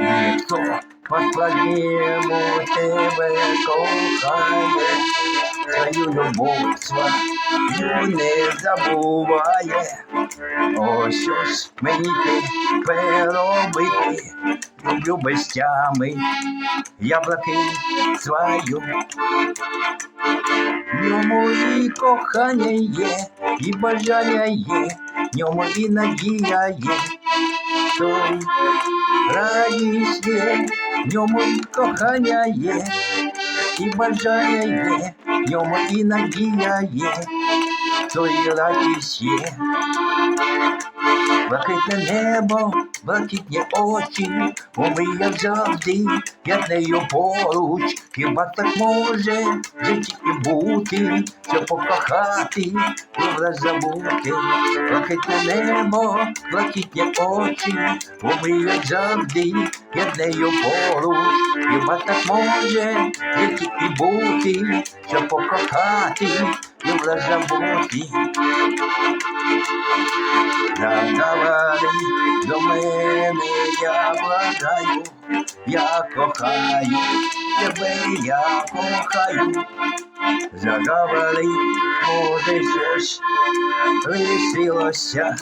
Ніхто по-твоєму тебе кохає, свою любов свою не забуває. О, що мені тепер робити? Люблю без тями. В ньому і кохання є, і бажання є, ньому і надія є. Той радість є, ньому і кохання є, і бажання є, в ньому і надія є, то і радість є. Блакитне небо, блакитні очі, умиє завжди, я нею поруч, хіба так може в житті і бути, що покохати, і враз забути. Блакитне небо, блакитні очі, умиє завжди, я нею поруч, хіба так може в і бути, що покохати, і враз забути. До мене, я благаю, я кохаю, тебе я кохаю. Заговори, може, щось лишилося,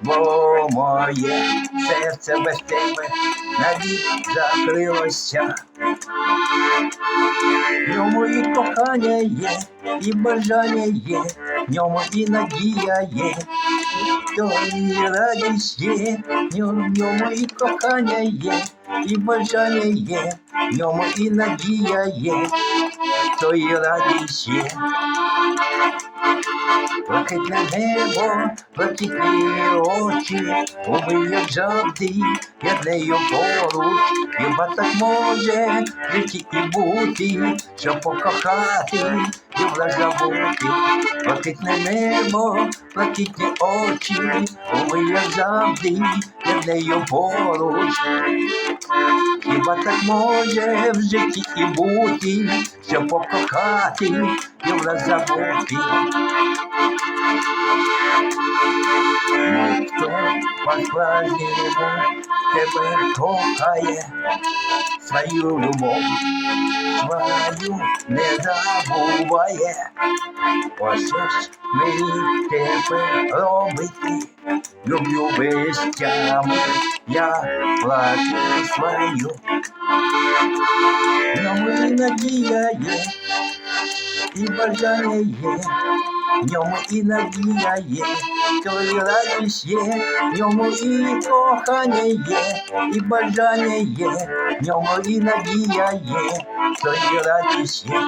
бо моє серце без тебе навік закрилося. В ньому і кохання є, і бажання є, в ньому і надія є, то і радість є, в ньому і кохання є, і бажання є, в ньому і надія є, то і радість є. Блакитне небо, блакитні очі, умиє завжди, я нею поруч, хіба так може житті і бути, щоб покохати забути. Блакитне небо, блакитні очі, умиє завжди, я нею поруч, Хіба так може в житті і бути, щоб покохати і враз забути. Ніхто по-справжньому тебе кохає, свою любов, свою не забуває. Ось що ж мені тепер робити, люблю без тями, я плачу свою. Ньому і надія є, і бажання є, ньому і надія є, і радість є, ньому і кохання є, і бажання є, ньому і надія є, і радість є.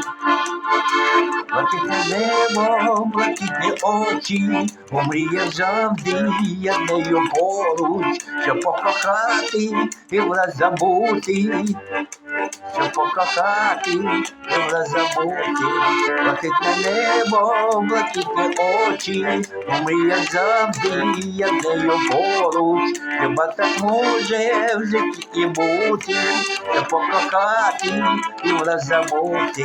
Блакитне небо, блакитні очі, умріє завжди, я нею поруч, щоб покохати і враз забути, щоб покохати і враз забути. Блакитне небо, блакитні очі, умріє завжди, я нею поруч, хіба так може в житті і бути, щоб покохати і враз забути.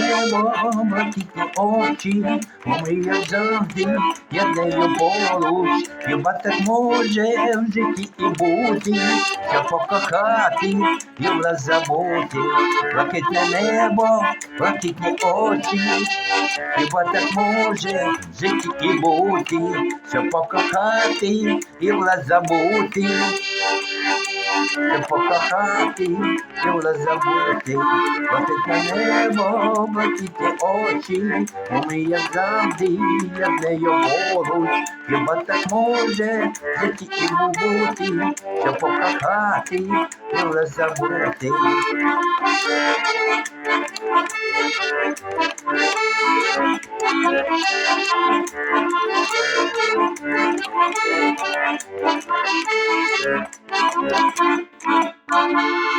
Небо, блакитні очі, умріє завжди, я нею поруч, хіба так може в житті і бути, що покохати і враз забути, блакитне небо, блакитні очі, хіба так може в житті і бути, що покохати і враз забути. щоб покохати, Юра забути, Летить на небо, блакитні очі, Вони як завжди, як нею поруч, Хіба так може в житті і бути, щоб покохати, Юра забути. Thank you.